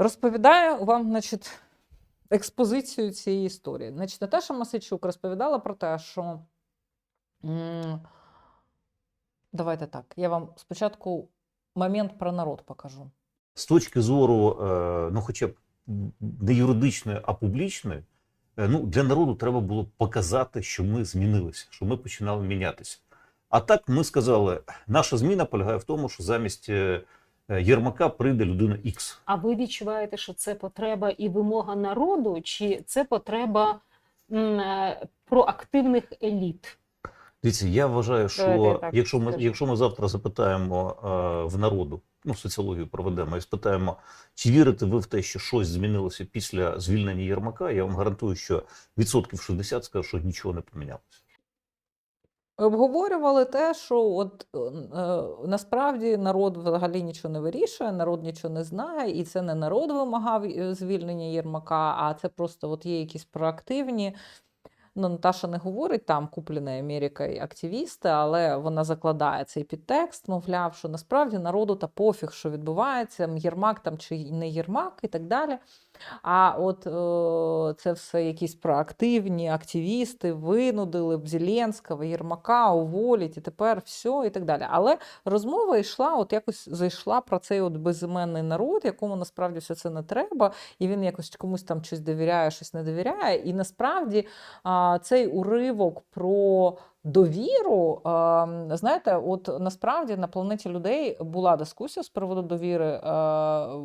Розповідаю вам, значить, експозицію цієї історії. Значить, Наташа Масичук розповідала про те, що. Давайте так. Я вам спочатку момент про народ покажу. З точки зору, е, ну хоча б не юридичної, а публічної, е, ну для народу треба було показати, що ми змінилися, що ми починали мінятися. А так ми сказали, наша зміна полягає в тому, що замість е, Єрмака прийде людина X. А ви відчуваєте, що це потреба і вимога народу, чи це потреба м, е, проактивних еліт? Дивіться, я вважаю, що так якщо ми, скажу. якщо ми завтра запитаємо е, в народу, ну соціологію проведемо і спитаємо, чи вірите ви в те, що щось змінилося після звільнення Єрмака, я вам гарантую, що відсотків 60 скажуть, що нічого не помінялося. Обговорювали те, що от е, е, насправді народ взагалі нічого не вирішує, народ нічого не знає, і це не народ вимагав е, звільнення Єрмака, а це просто от є якісь проактивні. Ну, Наташа не говорить там куплені Америкою активісти, але вона закладає цей підтекст, мовляв, що насправді народу та пофіг, що відбувається, Єрмак там чи не Єрмак і так далі. А от е, це все якісь проактивні активісти винудили б Зеленського, Єрмака уволіть, і тепер все і так далі. Але розмова йшла, от якось зайшла про цей от безіменний народ, якому насправді все це не треба, і він якось комусь там щось довіряє, щось не довіряє. І насправді а, цей уривок про довіру, знаєте, от насправді на планеті людей була дискусія з приводу довіри а,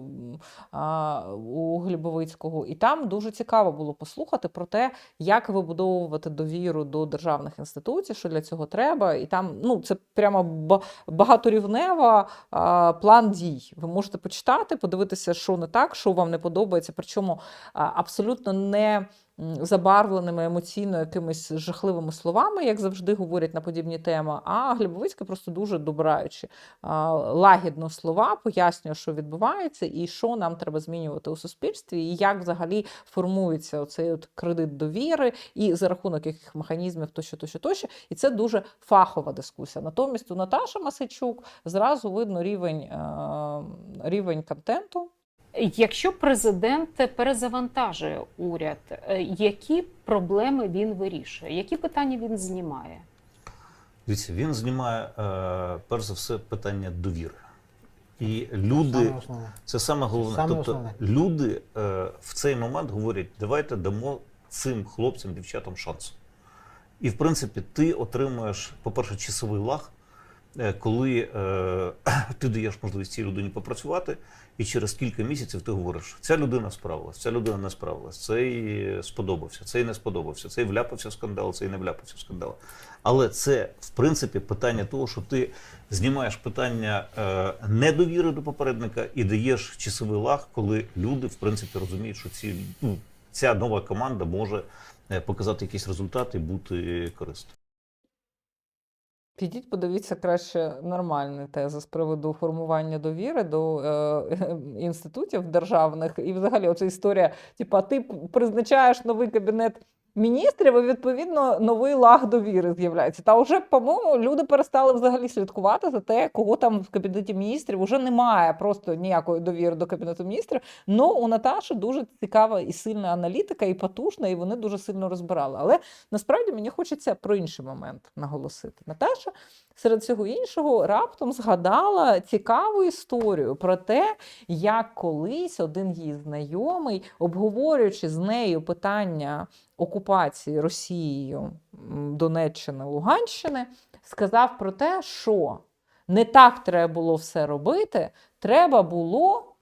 у Глібовицького, і там дуже цікаво було послухати про те, як вибудовувати довіру до державних інституцій, що для цього треба. І там ну, це прямо багаторівнева план дій. Ви можете почитати, подивитися, що не так, що вам не подобається, причому абсолютно не забарвленими емоційно якимись жахливими словами, як завжди говорять на подібні теми. А Глібовицька просто дуже добираючи лагідно слова, пояснює, що відбувається, і що нам треба змінювати у суспільстві, і як взагалі формується оцей от кредит довіри, і за рахунок яких механізмів тощо, тощо, тощо. І це дуже фахова дискусія. Натомість у Наташі Масичук зразу видно рівень, е, рівень контенту. Якщо президент перезавантажує уряд, е, які проблеми він вирішує? Які питання він знімає? Дивіться, він знімає е, перш за все питання довіри. І люди, Саме це саме головне. Саме тобто основне. люди е, в цей момент говорять, давайте дамо цим хлопцям, дівчатам шанс. І в принципі, ти отримуєш, по-перше, часовий лаг, коли е, ти даєш можливість цій людині попрацювати, і через кілька місяців ти говориш, ця людина справилась, ця людина не справилась, цей сподобався, цей не сподобався, цей вляпався в скандал, цей не вляпався в скандал. Але це, в принципі, питання того, що ти знімаєш питання е, недовіри до попередника і даєш часовий лаг, коли люди, в принципі, розуміють, що ці, ну, ця нова команда може е, показати якісь результати і бути корисною. Підіть, подивіться краще нормальні тези з приводу формування довіри до е, інститутів державних. І взагалі, оця історія: типа, ти призначаєш новий кабінет міністрів, і відповідно новий лаг довіри з'являється. Та вже, по-моєму, люди перестали взагалі слідкувати за те, кого там в кабінеті міністрів уже немає просто ніякої довіри до кабінету міністрів. Ну у Наташі дуже цікава і сильна аналітика, і потужна, і вони дуже сильно розбирали. Але насправді мені хочеться про інший момент наголосити. Наташа серед всього іншого раптом згадала цікаву історію про те, як колись один її знайомий, обговорюючи з нею питання окупації Росією Донеччини Луганщини, сказав про те, що не так треба було все робити, треба було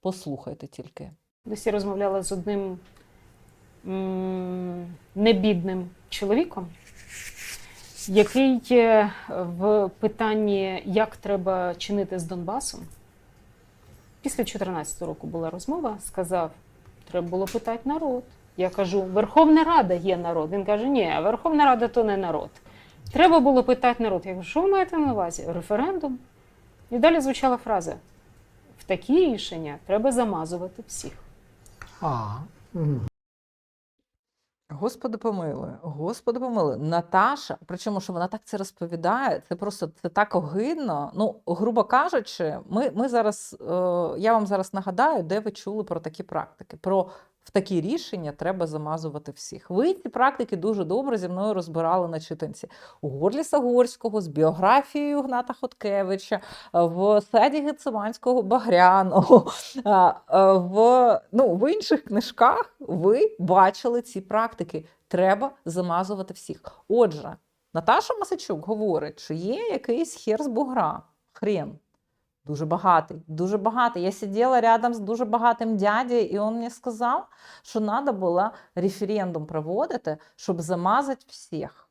послухайте тільки. Десь я розмовляла з одним небідним чоловіком, який в питанні, як треба чинити з Донбасом, після 2014 року була розмова, сказав, треба було питати народ. Я кажу, Верховна Рада є народ. Він каже, ні, Верховна Рада то не народ. Треба було питати народ. Я кажу, що ви маєте на увазі? Референдум. І далі звучала фраза: в такі рішення треба замазувати всіх. А. Господи помилуй, Господи помилуй. Наташа, причому, що вона так це розповідає, це просто це так огидно. Ну, грубо кажучи, ми, ми зараз, е, я вам зараз нагадаю, де ви чули про такі практики. Про в такі рішення треба замазувати всіх. Ви ці практики дуже добре зі мною розбирали на читанці у Горлі Сагорського з біографією Гната Хоткевича, в саді Гециманського Багряного. В, ну, в інших книжках ви бачили ці практики. Треба замазувати всіх. Отже, Наташа Масичук говорить, що є якийсь хер з бугра, хрен. Дуже багатий, дуже багатий. Я сиділа рядом з дуже багатим дядей, і він мені сказав, що треба було референдум проводити, щоб замазати всіх.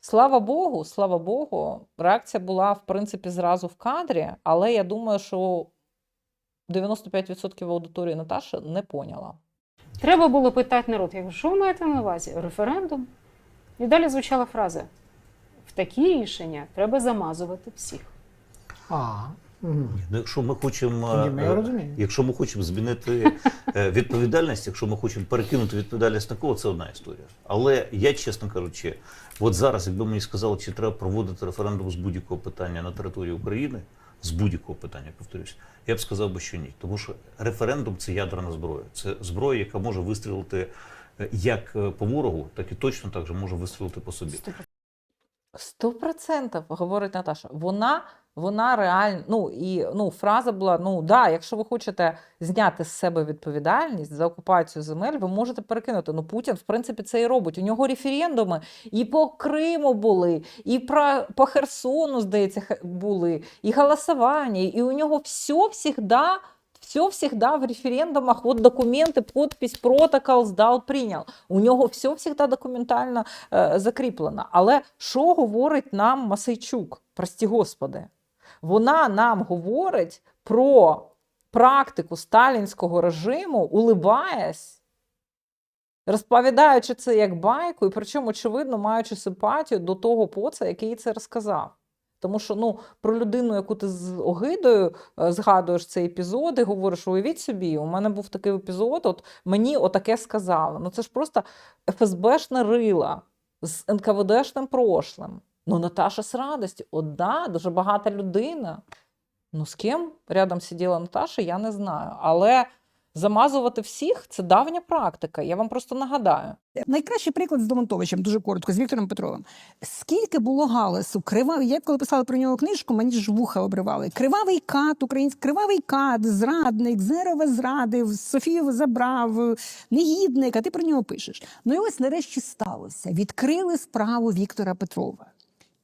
Слава Богу, слава Богу, реакція була, в принципі, зразу в кадрі, але я думаю, що 95% аудиторії Наташі не поняла. Треба було питати народ. Я кажу, що ви маєте на увазі? Референдум? І далі звучала фраза: в такі рішення треба замазувати всіх. А, угу. Ну, якщо ми хочемо, Ні, ну, я е, розумію. якщо ми хочемо змінити е, відповідальність, якщо ми хочемо перекинути відповідальність на кого, це одна історія. Але я, чесно кажучи, от зараз, якби мені сказали, чи треба проводити референдум з будь-якого питання на території України, з будь-якого питання, повторюсь, я б сказав би, що ні. Тому що референдум це ядерна зброя. Це зброя, яка може вистрілити е, як по ворогу, так і точно так же може вистрілити по собі. Сто процентів, говорить Наташа. Вона, вона реально, ну і ну, фраза була: ну да, якщо ви хочете зняти з себе відповідальність за окупацію земель, ви можете перекинути. Ну Путін, в принципі, це і робить. У нього референдуми і по Криму були, і про, по Херсону, здається, були, і голосування, і у нього все всегда. Все всегда в референдумах, вот документы, подпись, протокол, здал, прийняв. У нього все всегда документально е, закріплено. Але що говорить нам Масейчук? Прості господи. Вона нам говорить про практику сталінського режиму, улибаясь, розповідаючи це як байку, і причому, очевидно, маючи симпатію до того поца, який це розказав. Тому що ну, про людину, яку ти з огидою е, згадуєш цей епізод і говориш, уявіть собі, у мене був такий епізод, от мені отаке сказали. Ну це ж просто ФСБшна рила з НКВДшним прошлим. Ну, Наташа з радістю, одна, дуже багата людина. Ну, з ким рядом сиділа Наташа, я не знаю. Але замазувати всіх це давня практика. Я вам просто нагадаю. Найкращий приклад з Домонтовичем, дуже коротко, з Віктором Петровим. Скільки було галасу, кривавий, я коли писала про нього книжку, мені ж вуха обривали. Кривавий кат, український, кривавий кат, зрадник, Зерова зрадив, Софію забрав, негідник, а ти про нього пишеш. Ну і ось нарешті сталося. Відкрили справу Віктора Петрова.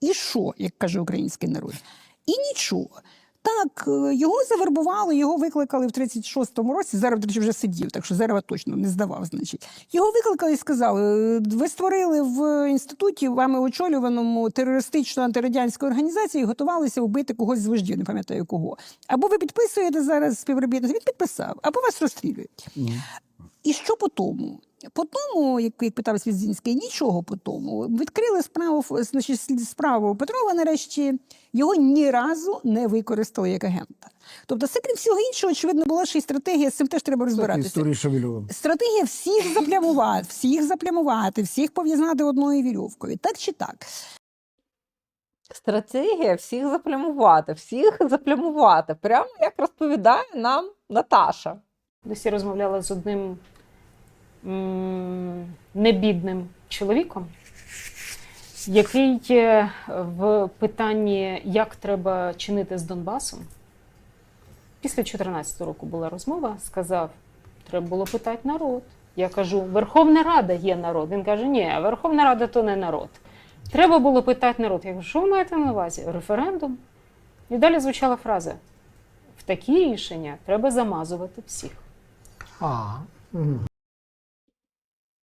І що, як каже український народ? І нічого. Так, е, його завербували, його викликали в 36-му році. Зараз, речі, вже сидів, так що Зерва точно не здавав, значить. Його викликали і сказали: «Е, ви створили в інституті вами очолюваному терористичну антирадянську організацію і готувалися вбити когось з вождів, не пам'ятаю кого. Або ви підписуєте зараз співробітництво, він підписав, або вас розстрілюють. І що по тому? По тому, як, як питав Свідзінський, нічого по тому. Відкрили справу, значить, справу Петрова нарешті, його ні разу не використали як агента. Тобто, це крім всього іншого, очевидно, була ще й стратегія, з цим теж треба розбиратися. Стратегія всіх заплямувати, всіх заплямувати, всіх пов'язати одною вірьовкою. Так чи так? Стратегія всіх заплямувати, всіх заплямувати. Прямо як розповідає нам Наташа. Десь я розмовляла з одним небідним чоловіком, який в питанні, як треба чинити з Донбасом, після 2014 року була розмова, сказав, треба було питати народ. Я кажу, Верховна Рада є народ. Він каже, ні, Верховна Рада то не народ. Треба було питати народ. Я кажу, що ви маєте на увазі? Референдум? І далі звучала фраза: в такі рішення треба замазувати всіх. А.